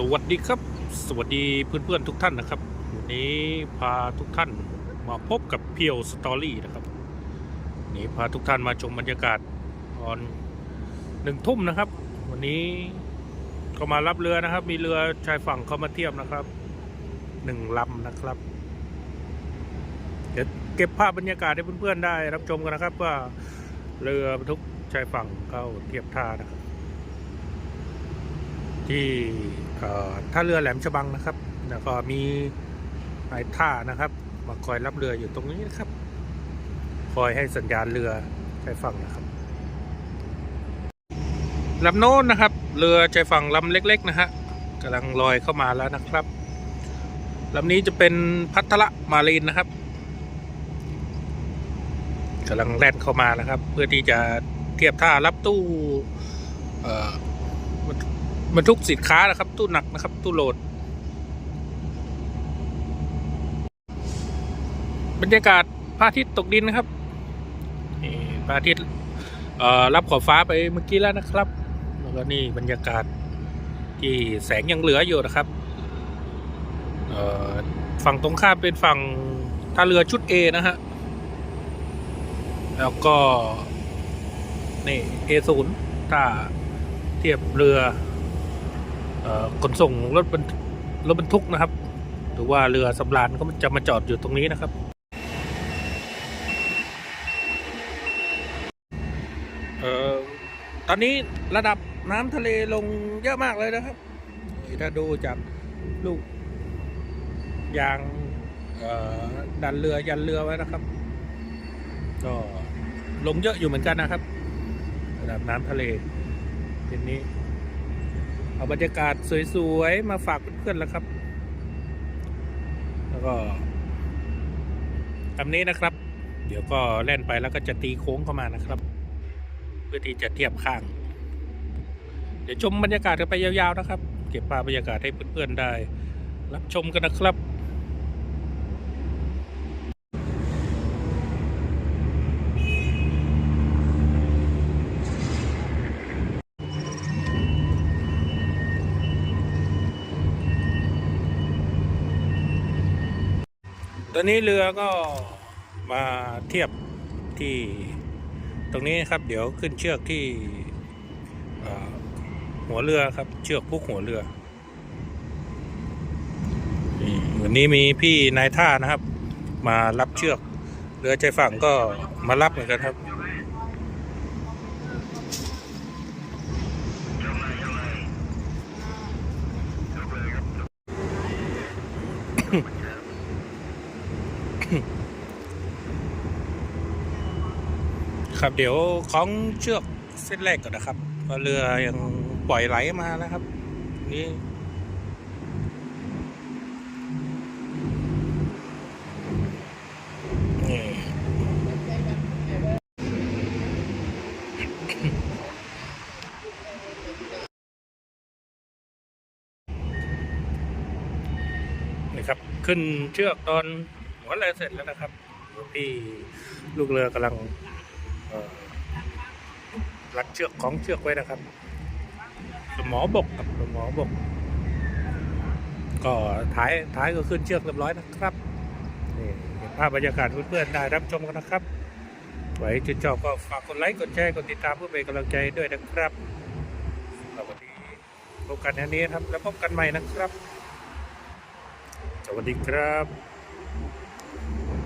สวัสดีครับ สวัสดีเพื่อนๆทุกท่านนะครับ วันนี้พาทุกท่านมาพบกับเพียวสตอรี่นะครับวันนี่พาทุกท่านมาชมบรรยากาศตอนหนึ่งทุ่มนะครับ วันนี้ก็มารับเรือนะครับ มีเรือชายฝั่งเข้ามาเทียบนะครับหนึ่งลำนะครับเดี๋ยวเก็บภาพบรรยากาศให้เพื่อนๆได้รับชมกันนะครับ ว่าเรือบรรทุกชายฝั่งเข้าเทียบท่านะครับ ที่ท่าเรือแหลมฉบังนะครับ แล้วก็มีนายท่านะครับ มาคอยรับเรืออยู่ตรงนี้นะครับ คอยให้สัญญาณเรือชายฝั่งนะครับลำโน้นนะครับ เรือชายฝั่งลำเล็ก ๆ นะฮะกำลังลอยเข้ามาแล้วนะครับลำนี้จะเป็นพัทละมารีนนะครับกำลังแล่นเข้ามานะครับ เพื่อที่จะเทียบท่ารับตู้ บรรทุกสินค้านะครับ ตู้หนักนะครับ ตู้โหลด บรรยากาศพระอาทิตย์ตกดินนะครับนี่พระอาทิตย์รับขอบฟ้าไปเมื่อกี้แล้วนะครับ แล้วก็นี่บรรยากาศที่แสงยังเหลืออยู่นะครับฝั่งตรงข้ามเป็นฝั่งท่าเรือชุด A นะฮะ แล้วก็ นี่ A0 ท่าเทียบเรือ ขนส่งรถบรรทุกรถบรรทุกนะครับ หรือว่าเรือสำราญก็จะมาจอดอยู่ตรงนี้นะครับ เอ่อ ตอนนี้ระดับน้ำทะเลลงเยอะมากเลยนะครับถ้าดูจากลูกยางดันเรือยันเรือไว้นะครับ ก็ลงเยอะอยู่เหมือนกันนะครับ ระดับน้ำทะเลทีนี้ เอาบรรยากาศสวยๆ มาฝากเพื่อนๆแล้วครับ แล้วก็ลำนี้นะครับ เดี๋ยวก็แล่นไปแล้วก็จะตีโค้งเข้ามานะครับ เพื่อที่จะเทียบข้าง เดี๋ยวชมบรรยากาศกันไปยาวๆนะครับ เก็บภาพบรรยากาศให้เพื่อนๆได้ รับชมกันนะครับ ตอนนี้เรือก็มาเทียบที่ตรงนี้ครับ เดี๋ยวขึ้นเชือกที่หัวเรือครับ เชือกพุกหัวเรือวันนี้มีพี่นายท่านะครับ มารับเชือกเรือใจฝั่งก็มารับเหมือนกันครับ ครับเดี๋ยวของเชือกเส้นแรกก่อนนะครับเพราะเรือยังปล่อยไหลมานะครับ นี่นี่นี่ครับ ขึ้นเชือกตอน หัวเรือเสร็จแล้วนะครับพี่ลูกเรือกำลังรัดเชือกของเชือกไว้นะครับ สมอบกครับสมอบก ก็ท้ายท้ายก็ขึ้นเชือกเรียบร้อยนะครับนี่เห็นภาพบรรยากาศเพื่อนๆได้รับชมกันนะครับไว้จุดชอบก็ฝากกดไลค์กดแชร์กดติดตามเพื่อเป็นกำลังใจด้วยนะครับสวัสดีพบกันอันนี้ครับแล้วพบกันใหม่นะครับ สวัสดีครับ